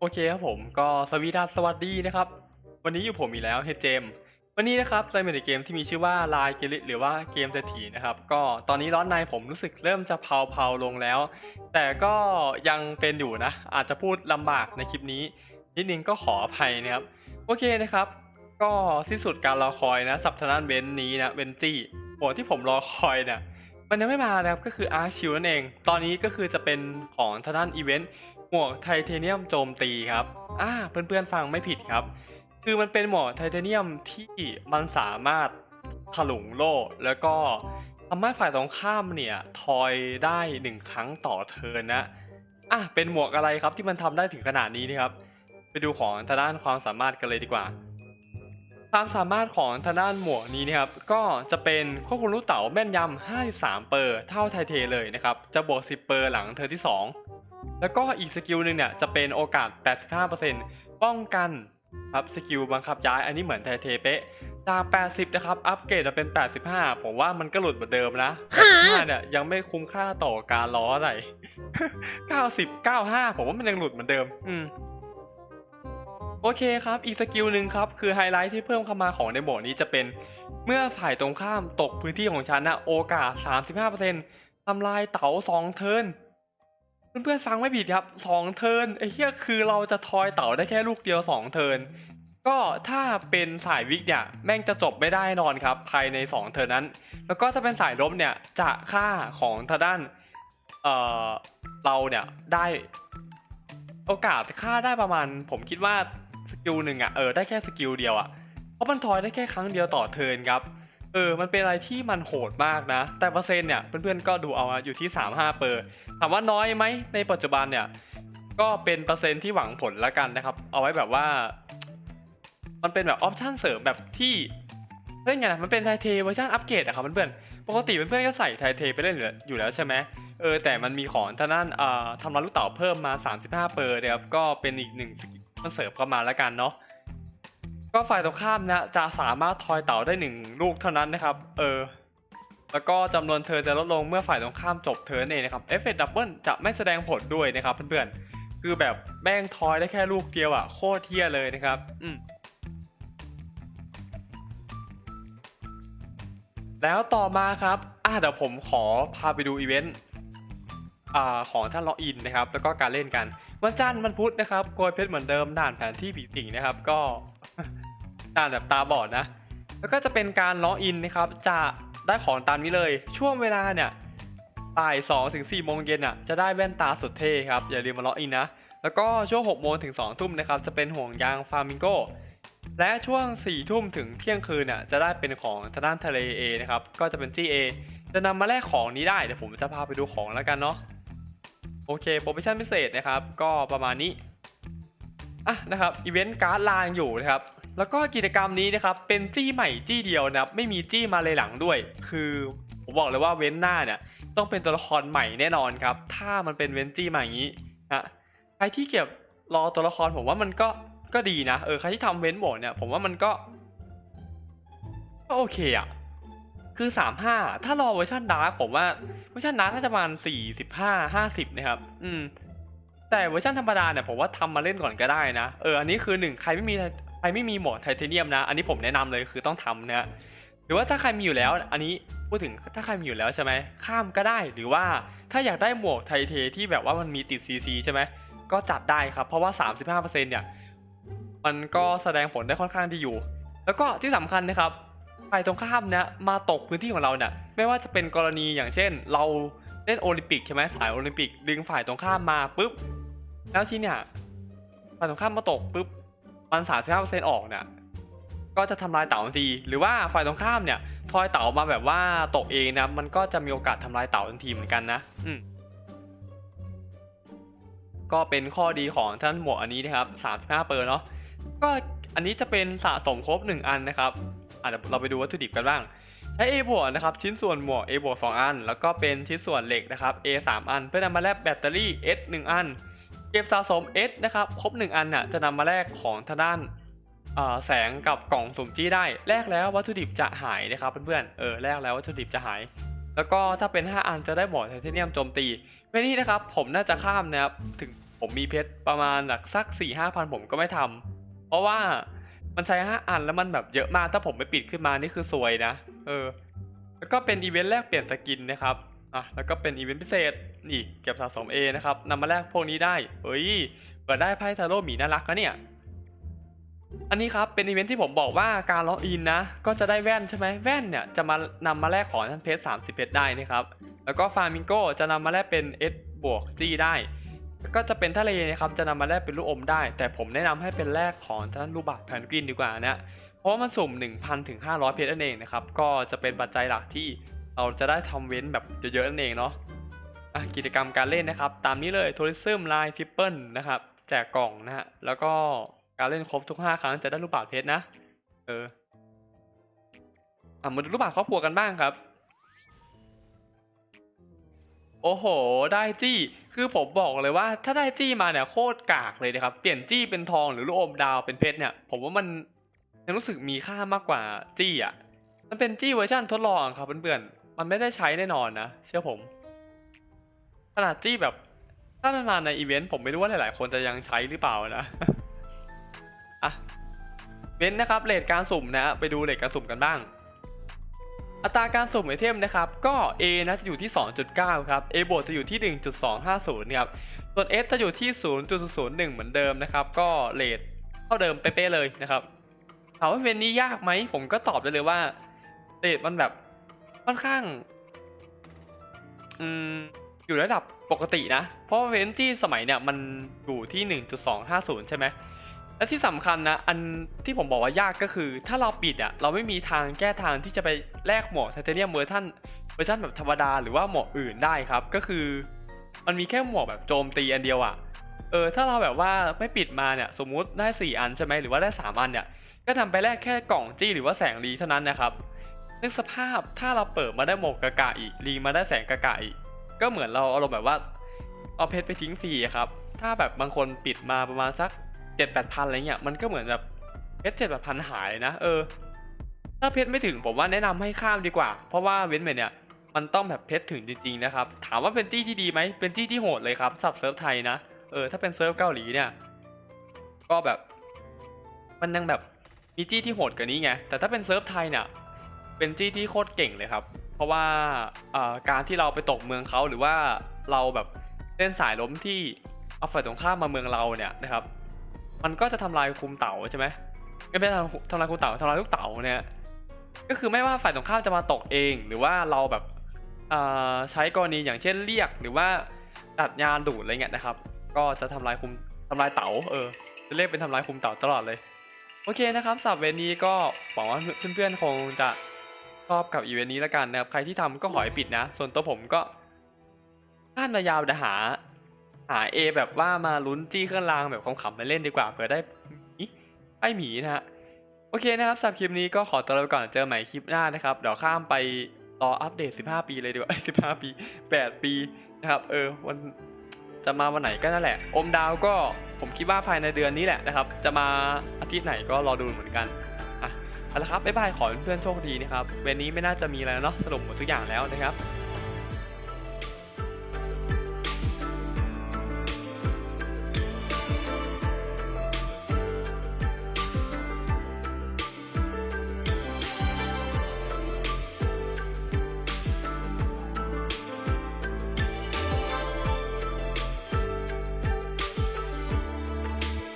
โอเคครับผมก็สวีดัสสวัสดีนะครับ วันนี้อยู่ผมอีกแล้วเฮเจม วันนี้นะครับเราอยู่ในเกมที่มีชื่อว่าลายเกลิหรือว่าเกมเศรษฐีนะครับ ก็ตอนนี้ร้อนในผมรู้สึกเริ่มจะเผาๆลงแล้ว แต่ก็ยังเป็นอยู่นะ อาจจะพูดลำบากในคลิปนี้ นิดนึงก็ขออภัยนะครับ โอเคนะครับ ก็สิ้นสุดการรอคอยนะสัปดาห์เบนนี้นะเบนจี้หัวที่ผมรอคอยเนี่ยมันยังไม่มานะครับก็คืออาร์ชิวนั่นเอง ตอนนี้ก็คือจะเป็นของทางด้านอีเวนต์ มวกไทเทเนียมโจมตีครับอ่าเพื่อนๆฟังไม่ผิดครับ คือมันเป็นหมวกไทเทเนียมที่มันสามารถถลุงโล่แล้วก็ทำให้ฝ่ายตรงข้ามเนี่ยทอยได้หนึ่งครั้งต่อเทินนะอะเป็นหมวกอะไรครับที่มันทำได้ถึงขนาดนี้นี่ครับ ไปดูของทางด้านความสามารถกันเลยดีกว่า ความสามารถของทางด้านหมวกนี้นะครับ ก็จะเป็นควบคุมลูกเต๋าแม่นยำ53 เปอร์เท่าไทเทเลยนะครับ จะบวก 10 เปอร์หลังเธอที่ 2 แล้วก็อีกสกิลหนึ่งเนี่ยจะเป็นโอกาส 85%ป้องกันครับสกิลบังคับย้ายอันนี้เหมือนไทเทเป๊ะจาก 80 นะครับ อัปเกรดมาเป็น 85 ผมว่ามันก็หลุดเหมือนเดิมนะ 85 เนี่ยยังไม่คุ้มค่าต่อการล้ออะไร90 95 ผมว่ามันยังหลุดเหมือนเดิม อืมโอเคครับ อีกสกิลหนึ่งครับ คือไฮไลท์ที่เพิ่มเข้ามาของในโหมดนี้จะเป็น เมื่อฝ่ายตรงข้ามตกพื้นที่ของฉันนะโอกาส 35%ทำลายเต๋า2เทิร์น เพื่อนๆฟังไม่ผิดครับ2เทิร์นไอ้เหี้ยคือเราจะทอยเต๋าได้แค่ลูกเดียว2เทิร์นก็ถ้าเป็นสายวิกเนี่ยแม่งจะจบไม่ได้นอนครับภายใน2เทิร์นนั้น แล้วก็ถ้าเป็นสายลบเนี่ยจะค่าของทางด้านเอ่อเราเนี่ยได้โอกาสค่าได้ประมาณ ผมคิดว่าสกิลหนึ่งอะเออได้แค่สกิลเดียวอะเพราะมันทอยได้แค่ครั้งเดียวต่อเทิร์นครับ เออ มันเป็นอะไรที่มันโหดมากนะ แต่เปอร์เซ็นต์เนี่ย เพื่อนๆก็ดูเอาอยู่ที่ 35เปอร์ถามว่าน้อยไหมในปัจจุบันเนี่ย ก็เป็นเปอร์เซ็นต์ที่หวังผลละกันนะครับ เอาไว้แบบว่า มันเป็นแบบออปชั่นเสริมแบบที่เล่นไงนะมันเป็นไทเทเวอร์ชันอัปเกรดอะครับเพื่อนๆ ปกติเพื่อนๆก็ใส่ไทเทไปเล่นอยู่แล้วใช่ไหมเออ แต่มันมีของทางด้านอ่าทำลายลูกเต๋าเพิ่มมา 35เปอร์นะครับ ก็เป็นอีกหนึ่งมันเสริมเข้ามาแล้วกันเนาะ ก็ฝ่ายตรงข้ามนะจะสามารถทอยเต๋าได้หนึ่งลูกเท่านั้นนะครับเออแล้วก็จำนวนเธอจะลดลงเมื่อฝ่ายตรงข้ามจบเทิร์นเองนะครับเอฟเฟกต์ดับเบิลจะไม่แสดงผลด้วยนะครับเพื่อนๆคือแบบแม่งทอยได้แค่ลูกเดียวอะโคตรเที่ยเลยนะครับอืมแล้วต่อมาครับอะเดี๋ยวผมขอพาไปดูอีเวนต์อาของท่านล็อกอินนะครับ แล้วก็การเล่นกัน วันจันทร์วันพุธนะครับโกยเพชรเหมือนเดิมด่านแผนที่ผีสิงนะครับ ก็ ด่านแบบตาบอดนะ แล้วก็จะเป็นการล็อกอินนะครับ จะได้ของตามนี้เลย ช่วงเวลาเนี่ยบ่าย2ถึง4โมงเย็นอะจะได้แว่นตาสุดเท่ครับ อย่าลืมมาล็อกอินนะ แล้วก็ช่วง6โมงถึง2ทุ่มนะครับ จะเป็นห่วงยางฟาร์มิงโกและช่วง4ทุ่มถึงเที่ยงคืนน่ะจะได้เป็นของทางด้านทะเล A นะครับ ก็จะเป็น GA จะนำมาแลกของนี้ได้ เดี๋ยวผมจะพาไปดูของแล้วกันเนาะ โอเคโปรโมชั่นพิเศษนะครับ ก็ประมาณนี้ อะนะครับ อีเวนต์การ์ดลางอยู่นะครับ แล้วก็กิจกรรมนี้นะครับเป็นจี้ใหม่จี้เดียวนะครับไม่มีจี้มาเลยหลังด้วย คือผมบอกเลยว่าเว้นหน้าเนี่ยต้องเป็นตัวละครใหม่แน่นอนครับ ถ้ามันเป็นเว้นจี้มาอย่างนี้นะใครที่เก็บรอตัวละครผมว่ามันก็ก็ดีนะเออใครที่ทำเว้นโหมดเนี่ยผมว่ามันก็ก็โอเคอะคือ 35 ถ้ารอเวอร์ชันดาร์กผมว่าเวอร์ชันดาร์กน่าจะประมาณ45 50 นะครับ อืมแต่เวอร์ชันธรรมดาเนี่ยผมว่าทำมาเล่นก่อนก็ได้นะ เอออันนี้คือหนึ่งใครไม่มี ครไม่มีหมดไทเทเนียมนะ อันนี้ผมแนะนำเลยคือต้องทำนะหรือว่าถ้าใครมีอยู่แล้ว อันนี้พูดถึงถ้าใครมีอยู่แล้วใช่ไหมข้ามก็ได้หรือว่าถ้าอยากได้หมวกไทเทที่แบบว่ามันมีติด CC ใช่ไหมก็จัดได้ครับเพราะว่า 35%เนี่ยมันก็แสดงผลได้ค่อนข้างดีอยู่ แล้วก็ที่สำคัญนะครับฝ่ายตรงข้ามเนี่ยมาตกพื้นที่ของเราเนี่ยไม่ว่าจะเป็นกรณีอย่างเช่น เราเล่นโอลิมปิกใช่ไหมสายโอลิมปิกดึงฝ่ายตรงข้ามมาปุ๊บแล้วที่เนี่ยฝ่ายตรงข้ามมาตกปุ๊บ มันสามสิบห้าเปอร์เซ็นต์ออกเนี่ยก็จะทำลายเต่าทันที หรือว่าฝ่ายตรงข้ามเนี่ยทอยเต่ามาแบบว่าตกเองนะมันก็จะมีโอกาสทำลายเต่าทันทีเหมือนกันนะ อืมก็เป็นข้อดีของท่านหมวกอันนี้นะครับ35เปอร์เนาะก็อันนี้จะเป็นสะสมครบ 1 อันนะครับอะเดี๋ยวเราไปดูวัตถุดิบกันบ้าง ใช้ A บวกนะครับ ชิ้นส่วนหมวก A บวก2อัน แล้วก็เป็นชิ้นส่วนเหล็กนะครับ A 3 อัน เพื่อนำมาแลกแบตเตอรี่ S 1 อัน เก็บสะสม S นะครับครบ 1 อันน่ะจะนำมาแลกของทางด้านแสงกับกล่องสุ่มจี้ได้แลกแล้ววัตถุดิบจะหายนะครับเพื่อนๆเออแลกแล้ววัตถุดิบจะหาย แล้วก็ถ้าเป็น 5 อันจะได้หมวกไทเทเนียมโจมตีเวลนี้นะครับผมน่าจะข้ามนะครับถึงผมมีเพชรประมาณหลักสัก4ี่ห้าพันผมก็ไม่ทำเพราะว่ามันใช้ห้าอันแล้วมันแบบเยอะมากถ้าผมไปปิดขึ้นมานี่คือซวยนะ เออ แล้วก็เป็นอีเวนต์แลกเปลี่ยนสกินนะครับ อะแล้วก็เป็นอีเวนต์พิเศษนี่เก็บสะสม A นะครับนำมาแลกพวกนี้ได้เฮ้ยเปิดได้ไพ่ทาโร่หมีน่ารักนะเนี่ย อันนี้ครับเป็นอีเวนท์ที่ผมบอกว่าการล็อกอินนะ ก็จะได้แว่นใช่ไหมแว่นเนี่ยจะมานำมาแลกของท่านเพชร30เพชรได้นะครับแล้วก็ฟาร์มิงโกจะนำมาแลกเป็น S บวก G ได้แล้วก็จะเป็นทะเลนะครับ จะนำมาแลกเป็นลูกอมได้ แต่ผมแนะนำให้เป็นแลกของท่านลูกบาศก์แพนกวินดีกว่านะ เพราะว่ามันสุ่ม 1,000ถึง500 เพชรนั่นเองนะครับ ก็จะเป็นปัจจัยหลักที่ เราจะได้ทำเว้นแบบเยอะๆนั่นเองเนาะะกิจกรรมการเล่นนะครับ ตามนี้เลยทัวริซึมไลน์ทิปเปิลนะครับ แจกกล่องนะฮะ แล้วก็การเล่นครบทุก 5 ครั้งจะได้ลูกบาศก์เพชรนะ เอออะมาดูรูปแบบครอบครัวกันบ้างครับ โอ้โห ได้จี้ คือผมบอกเลยว่าถ้าได้จี้มาเนี่ยโคตรกากเลยนะครับ เปลี่ยนจี้เป็นทองหรือลูกอมดาวเป็นเพชรเนี่ย ผมว่ามันยังรู้สึกมีค่ามากกว่าจี้อะ มันเป็นจี้เวอร์ชันทดลองครับเพื่อนๆ มันไม่ได้ใช้แน่นอนนะ เชื่อผม ขนาดจี้แบบ ถ้านานๆในอีเวนต์ผมไม่รู้ว่าหลายๆ คนจะยังใช้หรือเปล่านะอะเว้นนะครับเรทการสุ่มนะไปดูเรทการสุ่มกันบ้าง อัตราการสุ่มไอเทมนะครับ ก็ A นะจะอยู่ที่ 2.9 ครับ A บวกจะอยู่ที่ 1.250ครับ ส่วน S จะอยู่ที่0.01 เหมือนเดิมนะครับ ก็เรทเท่าเดิมเป๊ะๆเลยนะครับ ถามว่าเว้นนี้ยากไหมผมก็ตอบได้เลยว่าเรทมันแบบ ค่อนข้าง อืม อยู่ระดับปกตินะ เพราะเวนที่สมัยเนี่ยมันอยู่ที่ 1.250 ใช่ไหมและที่สำคัญนะ อันที่ผมบอกว่ายากก็คือ ถ้าเราปิดอะเราไม่มีทางแก้ทางที่จะไปแลกหมวกไทเทเนียมเวอร์ชันเวอร์ชันแบบธรรมดาหรือว่าหมวกอื่นได้ครับ ก็คือ มันมีแค่หมวกแบบโจมตีอันเดียวอะเออถ้าเราแบบว่าไม่ปิดมาเนี่ยสมมุติได้ 4 อันใช่ไหมหรือว่าได้ 3 อันเนี่ยก็ทำไปแลกแค่กล่องจี้หรือว่าแสงรีเท่านั้นนะครับ นึกสภาพถ้าเราเปิดมาได้หมกกะกะอีกรีมาได้แสงกะกะอีก ก็เหมือนเราเอารมณ์แบบว่า เอาเพชรไปทิ้งฟรีครับ ถ้าแบบบางคนปิดมาประมาณสักเจ็ดแปดพันอะไรเงี้ยมันก็เหมือนแบบเพชรเจ็ดแปดพันหายนะ เออ ถ้าเพชรไม่ถึงผมว่าแนะนำให้ข้ามดีกว่า เพราะว่าเว้นเมนเนี่ยมันต้องแบบเพชรถึงจริงๆนะครับ ถามว่าเป็นจี้ที่ดีไหมเป็นจี้ที่โหดเลยครับสับเซิร์ฟไทยนะเออถ้าเป็นเซิร์ฟเกาหลีเนี่ย ก็แบบ มันยังแบบมีจี้ที่โหดกว่านี้ไงแต่ถ้าเป็นเซิร์ฟไทยเนี่ย เป็นจี้ที่โคตรเก่งเลยครับ เพราะว่าการที่เราไปตกเมืองเขาหรือว่าเราแบบเล่นสายล้มที่เอาฝ่ายตรงข้ามมาเมืองเราเนี่ยนะครับ มันก็จะทำลายคุมเต่าใช่ไหมไม่เป็นทำทำลายคุมเต่าทำลายลูกเต่าเนี่ยก็คือไม่ว่าฝ่ายตรงข้ามจะมาตกเอง หรือว่าเราแบบใช้กรณีอย่างเช่นเรียกหรือว่าตัดยานดูดอะไรเงี้ยนะครับ ก็จะทำลายคุมทำลายเต่าเออจะเรียกเป็นทำลายคุมเต่าตลอดเลย โอเคนะครับสับเวนี้ก็หวังว่าเพื่อนๆคงจะ ชอบกับอีเวนต์นี้แล้วกันนะครับ ใครที่ทำก็ขอให้ปิดนะ ส่วนตัวผมก็พลาดมายาวแต่หา หา A แบบว่ามาลุ้นจี้เครื่องรางแบบขำๆมาเล่นดีกว่าเผื่อได้หมีไอหมีนะฮะโอเคนะครับสำหรับคลิปนี้ก็ขอตัวลาไปก่อนเจอใหม่คลิปหน้านะครับเดี๋ยวข้ามไปรออัปเดต 15 ปีเลยดีกว่า15 ปี 8 ปีนะครับเออวันจะมาวันไหนก็นั่นแหละ อมดาวก็ผมคิดว่าภายในเดือนนี้แหละนะครับ จะมาอาทิตย์ไหนก็รอดูเหมือนกัน เอาละครับบ๊ายบายขอเพื่อนๆโชคดีนะครับเวนนี้ไม่น่าจะมีอะไรเนาะสรุปหมดทุกอย่างแล้วนะครับ